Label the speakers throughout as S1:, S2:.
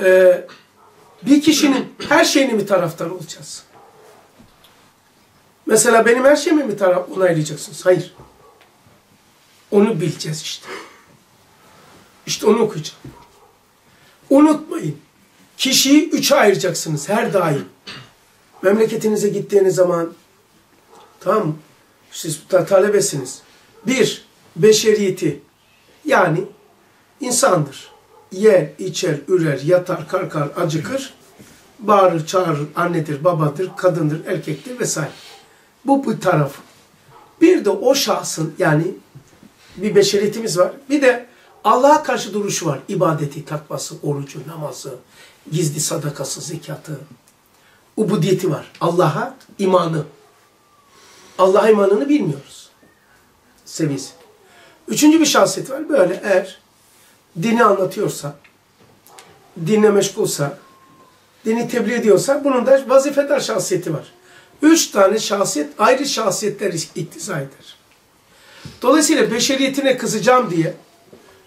S1: e, bir kişinin her şeyini mi taraftar olacağız? Mesela benim her şeyimi mi taraf onaylayacaksınız? Hayır. Onu bileceğiz işte. İşte onu okuyacağım. Unutmayın. Kişiyi üçe ayıracaksınız her daim. Memleketinize gittiğiniz zaman tamam? Siz ta talebesiniz. Bir, beşeriyeti yani insandır. Yer, içer, ürer, yatar, kalkar, acıkır, bağırır, çağırır, annedir, babadır, kadındır, erkektir vesaire. Bu bu taraf. Bir de o şahsın yani bir beşeriyetimiz var. Bir de Allah'a karşı duruşu var. İbadeti, takvası, orucu, namazı, gizli sadakası, zekatı. Ubudiyeti var. Allah'a imanı. Allah'a imanını bilmiyoruz. Seviyesi. Üçüncü bir şahsiyet var. Böyle eğer dini anlatıyorsa, dinle meşgulsa, dini tebliğ ediyorsa bunun da vazifedar şahsiyeti var. Üç tane şahsiyet ayrı şahsiyetler iktiza eder. Dolayısıyla beşeriyetine kızacağım diye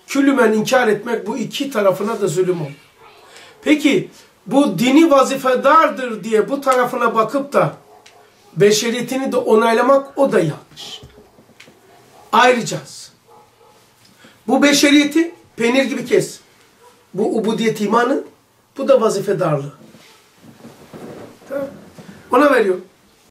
S1: küllümen inkar etmek bu iki tarafına da zulüm olur. Peki bu dini vazifedardır diye bu tarafına bakıp da beşeriyetini de onaylamak o da yanlış. Ayrıcaz. Bu beşeriyeti peynir gibi kes. Bu ubudiyet imanı, bu da vazifedarlığı. Tamam. Ona veriyorum.